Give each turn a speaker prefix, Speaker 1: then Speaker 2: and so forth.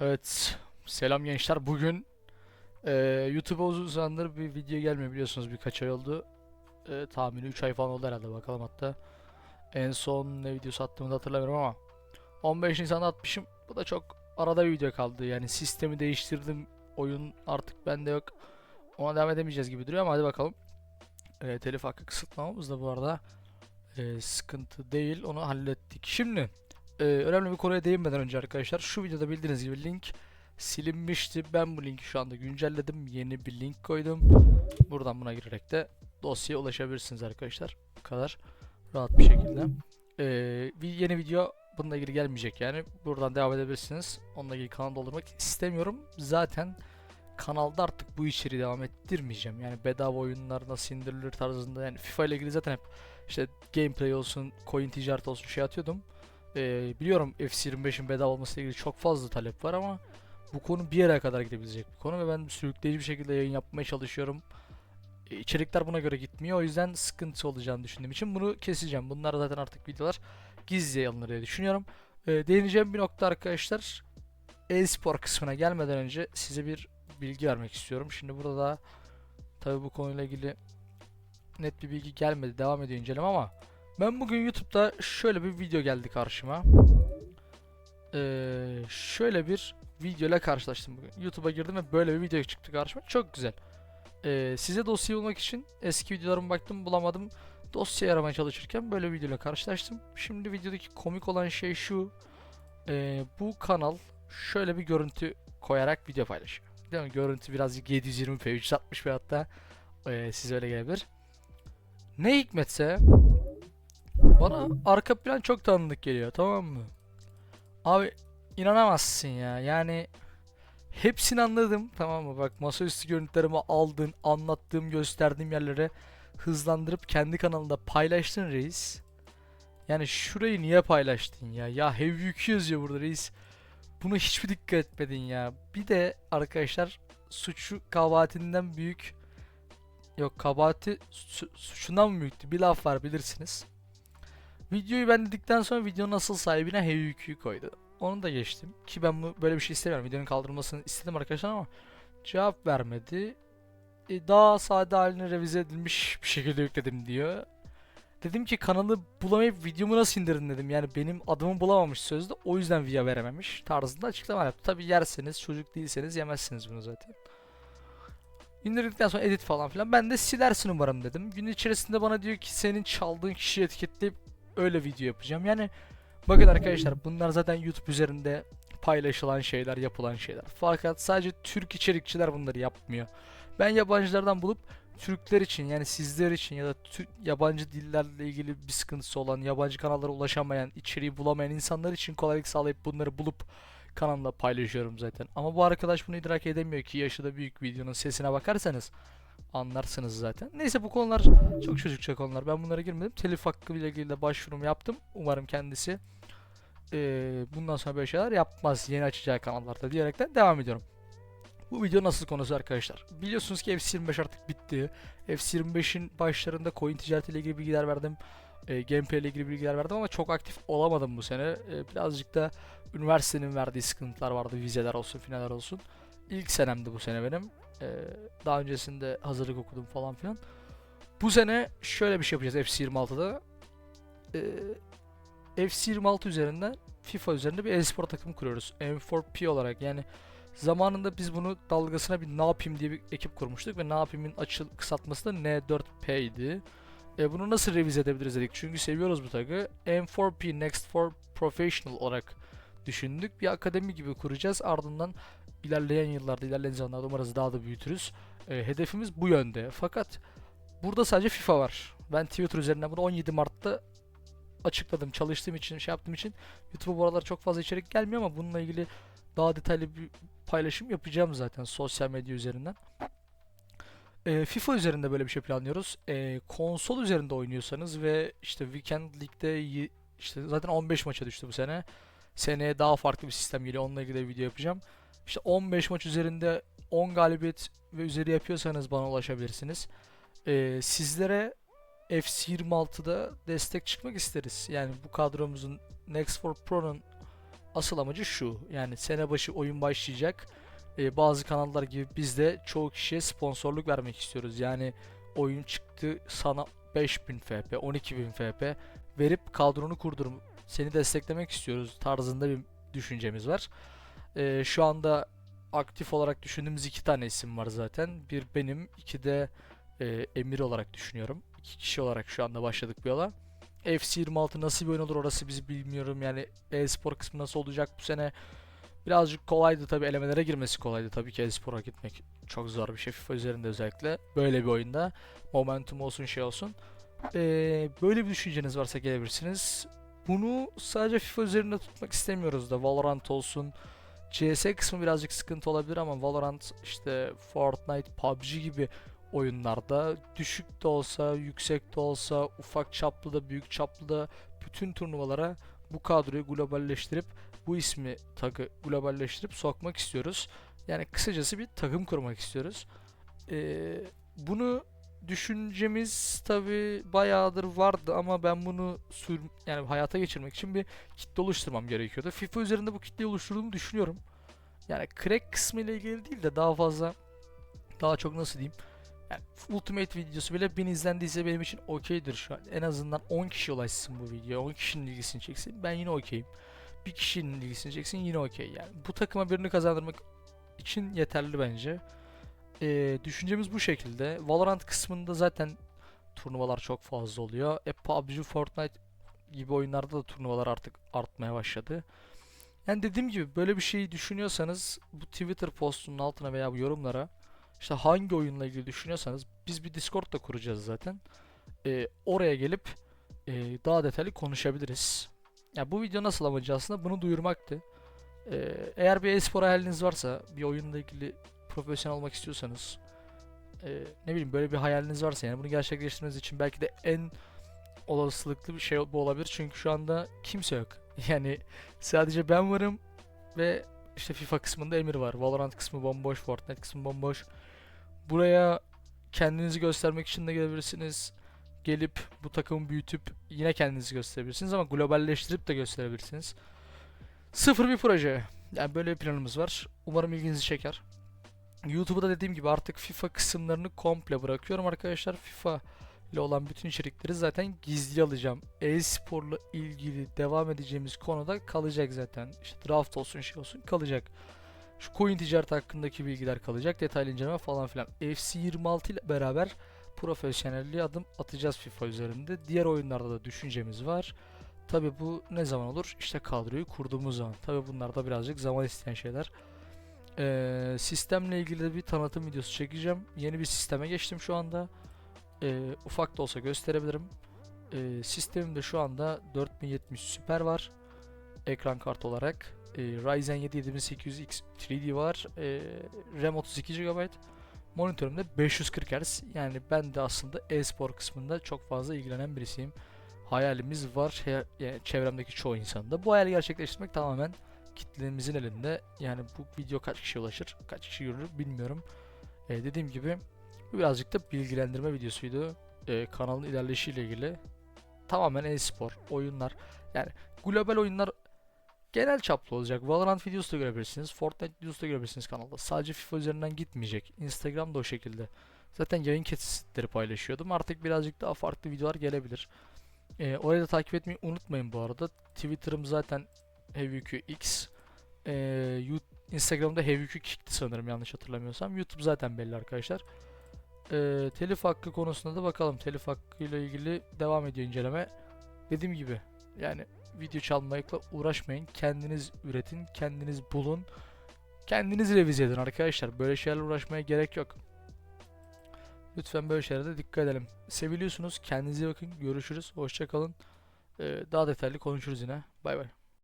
Speaker 1: Evet, selam gençler. Bugün eee YouTube'a uzun zamandır bir video gelmiyor biliyorsunuz birkaç ay oldu. Eee tahmini 3 ay falan oldu herhalde bakalım hatta. En son ne videosu attığımı da hatırlamıyorum ama 15 Nisan'da atmışım. Bu da çok arada bir video kaldı. Yani sistemi değiştirdim. Oyun artık bende yok. Ona devam edemeyeceğiz gibi duruyor ama hadi bakalım. Eee telif hakkı kısıtlamamız da bu arada eee, sıkıntı değil. Onu hallettik. Şimdi ee, önemli bir konuya değinmeden önce arkadaşlar şu videoda bildiğiniz gibi link silinmişti. Ben bu linki şu anda güncelledim. Yeni bir link koydum. Buradan buna girerek de dosyaya ulaşabilirsiniz arkadaşlar. Bu kadar rahat bir şekilde. Ee, bir yeni video bununla ilgili gelmeyecek yani. Buradan devam edebilirsiniz. Onunla ilgili kanal doldurmak istemiyorum. Zaten kanalda artık bu içeriği devam ettirmeyeceğim. Yani bedava oyunlar nasıl indirilir tarzında yani FIFA ile ilgili zaten hep işte gameplay olsun, coin ticaret olsun şey atıyordum. Ee, biliyorum FC25'in bedava olmasıyla ilgili çok fazla talep var ama bu konu bir yere kadar gidebilecek bir konu ve ben sürükleyici bir şekilde yayın yapmaya çalışıyorum. Ee, içerikler buna göre gitmiyor o yüzden sıkıntı olacağını düşündüğüm için bunu keseceğim. Bunlar zaten artık videolar gizli alınır diye düşünüyorum. Ee, değineceğim bir nokta arkadaşlar e-spor kısmına gelmeden önce size bir bilgi vermek istiyorum. Şimdi burada da tabi bu konuyla ilgili net bir bilgi gelmedi. Devam ediyor inceleme ama ben bugün YouTube'da şöyle bir video geldi karşıma. Ee, şöyle bir video ile karşılaştım bugün. YouTube'a girdim ve böyle bir video çıktı karşıma. Çok güzel. Ee, size dosyayı bulmak için eski videolarıma baktım bulamadım. Dosya aramaya çalışırken böyle bir video ile karşılaştım. Şimdi videodaki komik olan şey şu. Ee, bu kanal şöyle bir görüntü koyarak video paylaşıyor. Değil mi? Görüntü birazcık 720p, 360p hatta ee, size öyle gelebilir. Ne hikmetse bana arka plan çok tanıdık geliyor tamam mı? Abi inanamazsın ya yani hepsini anladım tamam mı? Bak masaüstü görüntülerimi aldın, anlattığım, gösterdiğim yerlere hızlandırıp kendi kanalında paylaştın reis. Yani şurayı niye paylaştın ya? Ya heavy yükü yazıyor burada reis. Buna hiçbir dikkat etmedin ya. Bir de arkadaşlar suçu kabahatinden büyük Yok kabahati su- suçundan mı büyüktü? Bir laf var bilirsiniz. Videoyu ben dedikten sonra videonun asıl sahibine yükü koydu. Onu da geçtim. Ki ben bu böyle bir şey istemiyorum. Videonun kaldırılmasını istedim arkadaşlar ama cevap vermedi. E, daha sade haline revize edilmiş bir şekilde yükledim diyor. Dedim ki kanalı bulamayıp videomu nasıl indirdin dedim. Yani benim adımı bulamamış sözde o yüzden video verememiş tarzında açıklama yaptı. Tabi yerseniz çocuk değilseniz yemezsiniz bunu zaten. İndirdikten sonra edit falan filan. Ben de silersin umarım dedim. Gün içerisinde bana diyor ki senin çaldığın kişiyi etiketleyip öyle video yapacağım. Yani bakın arkadaşlar bunlar zaten YouTube üzerinde paylaşılan şeyler, yapılan şeyler. Fakat sadece Türk içerikçiler bunları yapmıyor. Ben yabancılardan bulup Türkler için yani sizler için ya da Tür- yabancı dillerle ilgili bir sıkıntısı olan, yabancı kanallara ulaşamayan, içeriği bulamayan insanlar için kolaylık sağlayıp bunları bulup kanalda paylaşıyorum zaten. Ama bu arkadaş bunu idrak edemiyor ki yaşı da büyük videonun sesine bakarsanız anlarsınız zaten. Neyse bu konular çok çocukça konular. Ben bunlara girmedim. Telif hakkı ile ilgili de başvurumu yaptım. Umarım kendisi eee, bundan sonra böyle şeyler yapmaz yeni açacağı kanallarda diyerekten devam ediyorum. Bu video nasıl konusu arkadaşlar? Biliyorsunuz ki FC25 artık bitti. FC25'in başlarında coin ticaretiyle ilgili bilgiler verdim. E, gameplay ile ilgili bilgiler verdim ama çok aktif olamadım bu sene. E, birazcık da üniversitenin verdiği sıkıntılar vardı. Vizeler olsun, finaller olsun. İlk senemdi bu sene benim. E, daha öncesinde hazırlık okudum falan filan. Bu sene şöyle bir şey yapacağız FC26'da. E, FC26 üzerinden FIFA üzerinde bir e-spor takımı kuruyoruz. M4P olarak yani zamanında biz bunu dalgasına bir ne yapayım diye bir ekip kurmuştuk ve ne yapayımın açıl kısaltması da N4P idi. E, bunu nasıl revize edebiliriz dedik. Çünkü seviyoruz bu tagı. M4P Next for Professional olarak düşündük. Bir akademi gibi kuracağız. Ardından ilerleyen yıllarda, ilerleyen zamanlarda umarız daha da büyütürüz. E, hedefimiz bu yönde. Fakat burada sadece FIFA var. Ben Twitter üzerinden bunu 17 Mart'ta açıkladım. Çalıştığım için, şey yaptığım için YouTube'a bu aralar çok fazla içerik gelmiyor ama bununla ilgili daha detaylı bir paylaşım yapacağım zaten sosyal medya üzerinden. Ee, FIFA üzerinde böyle bir şey planlıyoruz. Ee, konsol üzerinde oynuyorsanız ve işte Weekend y- işte zaten 15 maça düştü bu sene. Seneye daha farklı bir sistem geliyor. Onunla ilgili de video yapacağım. İşte 15 maç üzerinde 10 galibiyet ve üzeri yapıyorsanız bana ulaşabilirsiniz. Ee, sizlere FC26'da destek çıkmak isteriz. Yani bu kadromuzun Next for Pro'nun asıl amacı şu. Yani sene başı oyun başlayacak. Ee, bazı kanallar gibi biz de çoğu kişiye sponsorluk vermek istiyoruz. Yani oyun çıktı sana 5000 FP, 12000 FP verip kadronu kurdurum seni desteklemek istiyoruz tarzında bir düşüncemiz var. Ee, şu anda aktif olarak düşündüğümüz iki tane isim var zaten. Bir benim, iki de e, Emir olarak düşünüyorum. İki kişi olarak şu anda başladık bu yola. FC26 nasıl bir oyun olur orası bizi bilmiyorum. Yani e-spor kısmı nasıl olacak bu sene birazcık kolaydı tabi elemelere girmesi kolaydı tabii ki e-spora gitmek çok zor bir şey FIFA üzerinde özellikle böyle bir oyunda momentum olsun şey olsun. Ee, böyle bir düşünceniz varsa gelebilirsiniz. Bunu sadece FIFA üzerinde tutmak istemiyoruz da Valorant olsun. CS kısmı birazcık sıkıntı olabilir ama Valorant işte Fortnite, PUBG gibi oyunlarda düşük de olsa, yüksek de olsa, ufak çaplı da, büyük çaplı da bütün turnuvalara bu kadroyu globalleştirip bu ismi takı globalleştirip sokmak istiyoruz. Yani kısacası bir takım kurmak istiyoruz. Ee, bunu düşüncemiz tabi bayağıdır vardı ama ben bunu sür yani hayata geçirmek için bir kitle oluşturmam gerekiyordu. FIFA üzerinde bu kitleyi oluşturduğumu düşünüyorum. Yani crack kısmı ile ilgili değil de daha fazla daha çok nasıl diyeyim yani Ultimate videosu bile 1000 izlendiyse benim için okeydir şu an. En azından 10 kişi ulaşsın bu video. 10 kişinin ilgisini çeksin. Ben yine okeyim. Bir kişinin ilgisini çeksin yine okey yani. Bu takıma birini kazandırmak için yeterli bence. Ee, düşüncemiz bu şekilde. Valorant kısmında zaten turnuvalar çok fazla oluyor. E PUBG, Fortnite gibi oyunlarda da turnuvalar artık artmaya başladı. Yani dediğim gibi böyle bir şeyi düşünüyorsanız bu Twitter postunun altına veya bu yorumlara işte hangi oyunla ilgili düşünüyorsanız biz bir Discord da kuracağız zaten. Ee, oraya gelip e, daha detaylı konuşabiliriz. Ya bu video nasıl amacı aslında bunu duyurmaktı. Ee, eğer bir e-spor hayaliniz varsa, bir oyunla ilgili profesyonel olmak istiyorsanız, e, ne bileyim böyle bir hayaliniz varsa yani bunu gerçekleştirmeniz için belki de en olasılıklı bir şey bu olabilir. Çünkü şu anda kimse yok. Yani sadece ben varım ve işte FIFA kısmında Emir var. Valorant kısmı bomboş, Fortnite kısmı bomboş. Buraya kendinizi göstermek için de gelebilirsiniz. Gelip bu takımı büyütüp yine kendinizi gösterebilirsiniz ama globalleştirip de gösterebilirsiniz. Sıfır bir proje. Yani böyle bir planımız var. Umarım ilginizi çeker. YouTube'da dediğim gibi artık FIFA kısımlarını komple bırakıyorum arkadaşlar. FIFA ile olan bütün içerikleri zaten gizli alacağım. E-sporla ilgili devam edeceğimiz konuda kalacak zaten. İşte draft olsun şey olsun kalacak. Şu coin ticaret hakkındaki bilgiler kalacak. Detaylı inceleme falan filan. FC26 ile beraber profesyonelliğe adım atacağız FIFA üzerinde. Diğer oyunlarda da düşüncemiz var. Tabi bu ne zaman olur? İşte kadroyu kurduğumuz zaman. Tabi bunlar da birazcık zaman isteyen şeyler. Ee, sistemle ilgili de bir tanıtım videosu çekeceğim. Yeni bir sisteme geçtim şu anda. Ee, ufak da olsa gösterebilirim. Ee, sistemimde şu anda 4070 Super var. Ekran kartı olarak. Ee, Ryzen 7 7800X 3D var. Ee, RAM 32 GB. Monitörümde 540 Hz. Yani ben de aslında e-spor kısmında çok fazla ilgilenen birisiyim. Hayalimiz var. Yani çevremdeki çoğu insanda. Bu hayali gerçekleştirmek tamamen kitlemizin elinde. Yani bu video kaç kişi ulaşır, kaç kişi görür bilmiyorum. Ee, dediğim gibi bu birazcık da bilgilendirme videosuydu. Ee, kanalın ilerleyişiyle ilgili. Tamamen e-spor, oyunlar. Yani global oyunlar genel çaplı olacak. Valorant videosu da görebilirsiniz. Fortnite videosu da görebilirsiniz kanalda. Sadece FIFA üzerinden gitmeyecek. Instagram da o şekilde. Zaten yayın kesitleri paylaşıyordum. Artık birazcık daha farklı videolar gelebilir. Ee, orayı da takip etmeyi unutmayın bu arada. Twitter'ım zaten HeavyQX. Ee, Yu- Instagram'da HeavyQ Kick'ti sanırım yanlış hatırlamıyorsam. YouTube zaten belli arkadaşlar. Ee, telif hakkı konusunda da bakalım. Telif hakkıyla ilgili devam ediyor inceleme. Dediğim gibi yani video çalmakla uğraşmayın. Kendiniz üretin, kendiniz bulun. Kendiniz revize edin arkadaşlar. Böyle şeylerle uğraşmaya gerek yok. Lütfen böyle şeylere de dikkat edelim. Seviliyorsunuz. Kendinize bakın. Görüşürüz. Hoşça kalın. Ee, daha detaylı konuşuruz yine. Bay bay.